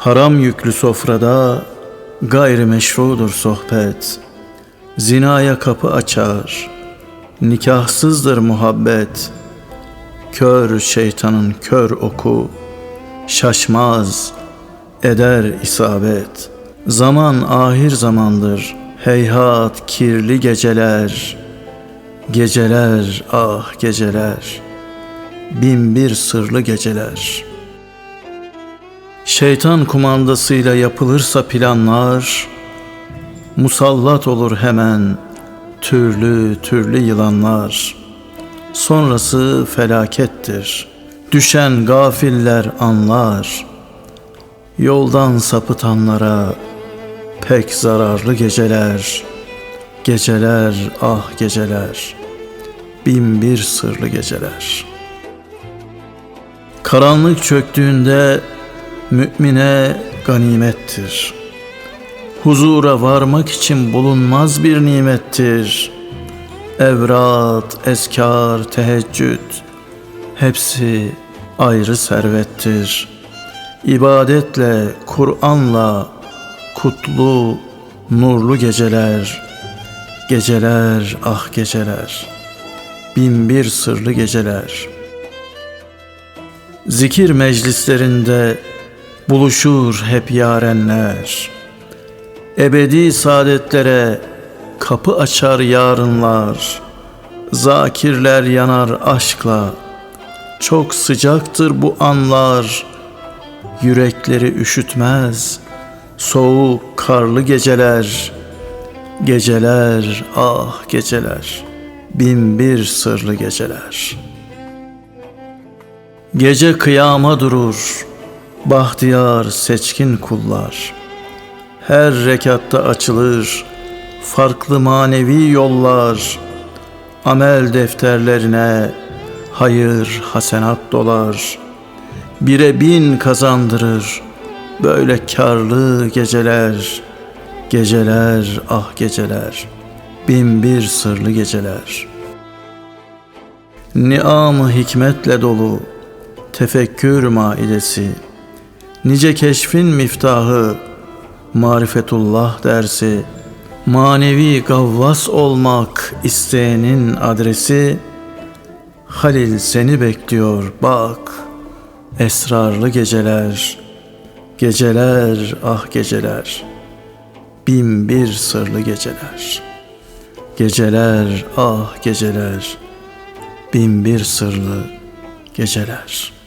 Haram yüklü sofrada gayrimeşrudur sohbet. Zinaya kapı açar. Nikahsızdır muhabbet. Kör şeytanın kör oku şaşmaz eder isabet. Zaman ahir zamandır. Heyhat kirli geceler. Geceler ah geceler. Bin bir sırlı geceler.'' Şeytan kumandasıyla yapılırsa planlar, musallat olur hemen türlü türlü yılanlar. Sonrası felakettir. Düşen gafiller anlar. Yoldan sapıtanlara pek zararlı geceler. Geceler ah geceler. Bin bir sırlı geceler. Karanlık çöktüğünde mümine ganimettir. Huzura varmak için bulunmaz bir nimettir. Evrat, eskar, teheccüd hepsi ayrı servettir. İbadetle, Kur'an'la kutlu, nurlu geceler, geceler ah geceler, bin bir sırlı geceler. Zikir meclislerinde buluşur hep yarenler. Ebedi saadetlere kapı açar yarınlar. Zakirler yanar aşkla. Çok sıcaktır bu anlar. Yürekleri üşütmez. Soğuk karlı geceler. Geceler ah geceler. Bin bir sırlı geceler. Gece kıyama durur Bahtiyar seçkin kullar. Her rekatta açılır Farklı manevi yollar. Amel defterlerine Hayır hasenat dolar. Bire bin kazandırır Böyle karlı geceler. Geceler ah geceler Bin bir sırlı geceler. Niam hikmetle dolu Tefekkür maidesi Nice keşfin miftahı, marifetullah dersi, manevi gavvas olmak isteyenin adresi, Halil seni bekliyor bak, esrarlı geceler, geceler ah geceler, bin bir sırlı geceler, geceler ah geceler, bin bir sırlı geceler.''